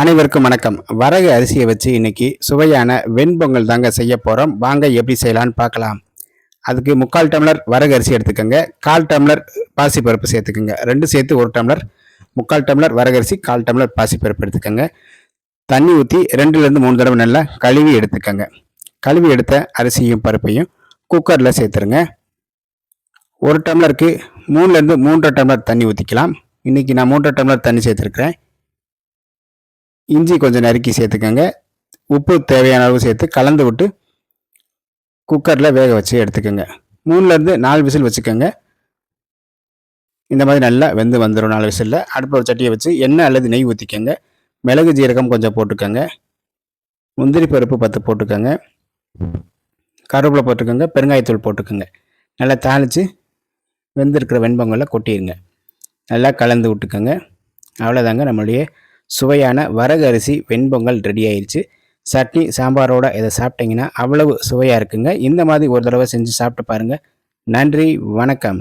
அனைவருக்கும் வணக்கம். வரகு அரிசியை வச்சு இன்னைக்கு சுவையான வெண்பொங்கல் தாங்க செய்ய போகிறோம் வாங்க எப்படி செய்யலான்னு பார்க்கலாம். அதுக்கு முக்கால் டம்ளர் வரகு அரிசி எடுத்துக்கோங்க. கால் டம்ளர் பாசிப்பருப்பு சேர்த்துக்கோங்க. ரெண்டு சேர்த்து ஒரு டம்ளர் முக்கால் டம்ளர் வரகரிசி கால் டம்ளர் பாசிப்பருப்பு எடுத்துக்கோங்க. தண்ணி ஊற்றி ரெண்டுலேருந்து மூணு தடவை நல்லா கழுவி எடுத்துக்கோங்க. கழுவி எடுத்த அரிசியும் பருப்பையும் குக்கரில் சேர்த்துருங்க. ஒரு டம்ளருக்கு மூணுலேருந்து மூன்றரை டம்ளர் தண்ணி ஊற்றிக்கலாம் இன்றைக்கி நான் மூன்றரை டம்ளர் தண்ணி சேர்த்துருக்குறேன். இஞ்சி கொஞ்சம் நறுக்கி சேர்த்துக்கோங்க. உப்பு தேவையான அளவு சேர்த்து கலந்து விட்டு குக்கரில் வேக வச்சு எடுத்துக்கோங்க. மூணுலேருந்து நாலு விசில் வச்சுக்கோங்க. இந்த மாதிரி நல்லா வெந்து வந்துடும் நாலு விசிலில். அடுப்பில் ஒரு சட்டியை வச்சு எண்ணெய் அல்லது நெய் ஊற்றிக்கோங்க மிளகு ஜீரகம் கொஞ்சம் போட்டுக்கோங்க. முந்திரி பருப்பு பத்து போட்டுக்கோங்க. கருவேப்பிலை போட்டுக்கோங்க. பெருங்காயத்தூள் போட்டுக்கோங்க. நல்லா தாளித்து வெந்திருக்கிற வெண்பொங்கலை கொட்டிடுங்க நல்லா கலந்து விட்டுக்கோங்க. அவ்வளோதாங்க நம்மளுடைய சுவையான வரகு அரிசி வெண்பொங்கல் ரெடி ஆயிடுச்சு சட்னி சாம்பாரோட இதை சாப்பிட்டீங்கன்னா அவ்வளவு சுவையாக இருக்குங்க. இந்த மாதிரி ஒரு தடவை செஞ்சு சாப்பிட்டு பாருங்கள் நன்றி வணக்கம்.